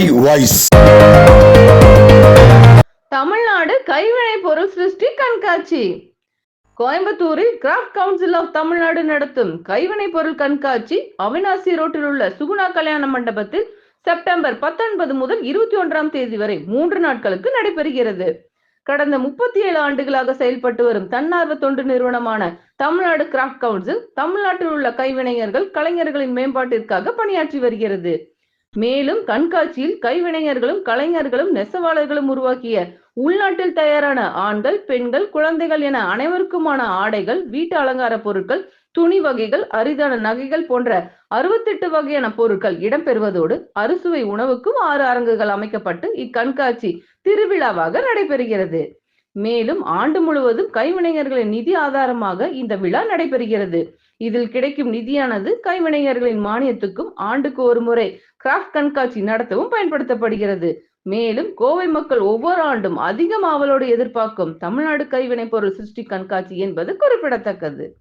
Kovai voice Tamil Nadu கைவினை பொருள் சிருஷ்டி கண்காட்சி. கோயம்புத்தூரில் கிராஃப்ட் கவுன்சில் ஆஃப் தமிழ்நாடு நடத்தும் கைவினை பொருள் கண்காட்சி அவினாசி ரோட்டில் உள்ள சுகுணா கல்யாண மண்டபத்தில் செப்டம்பர் பத்தொன்பது முதல் இருபத்தி ஒன்றாம் தேதி வரை மூன்று நாட்களுக்கு நடைபெறுகிறது. கடந்த முப்பத்தி ஏழு ஆண்டுகளாக செயல்பட்டு வரும் தன்னார்வ தொண்டு நிறுவனமான தமிழ்நாடு கிராஃப்ட் கவுன்சில் தமிழ்நாட்டில் உள்ள கைவினைஞர்கள் கலைஞர்களின் மேம்பாட்டிற்காக பணியாற்றி வருகிறது. மேலும் கண்காட்சியில் கைவினைஞர்களும் கலைஞர்களும் நெசவாளர்களும் உருவாக்கிய உள்நாட்டில் தயாரான ஆண்கள் பெண்கள் குழந்தைகள் என அனைவருக்குமான ஆடைகள் வீட்டு அலங்கார பொருட்கள் துணி வகைகள் அரிதான நகைகள் போன்ற அறுபத்தெட்டு வகையான பொருட்கள் இடம்பெறுவதோடு அறுசுவை உணவுக்கும் ஆறு அரங்குகள் அமைக்கப்பட்டு இக்கண்காட்சி திருவிழாவாக நடைபெறுகிறது. மேலும் ஆண்டு முழுவதும் கைவினைஞர்களின் நிதி ஆதாரமாக இந்த விழா நடைபெறுகிறது. இதில் கிடைக்கும் நிதியானது கைவினைஞர்களின் மானியத்துக்கும் ஆண்டுக்கு ஒரு முறை கிராஃப்ட் கண்காட்சி நடத்தவும் பயன்படுத்தப்படுகிறது. மேலும் கோவை மக்கள் ஒவ்வொரு ஆண்டும் அதிகம் ஆவலோடு எதிர்பார்க்கும் தமிழ்நாடு கைவினை பொருள் சிருஷ்டி கண்காட்சி என்பது குறிப்பிடத்தக்கது.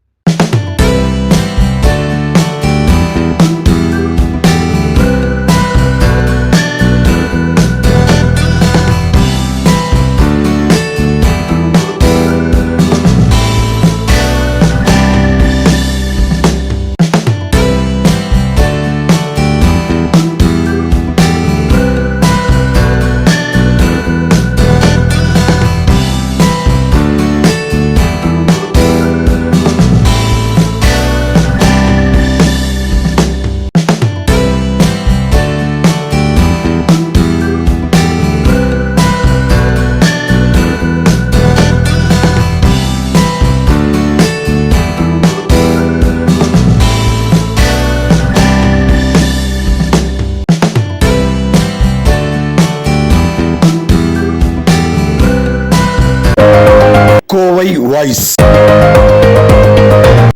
கோவை வாய்ஸ்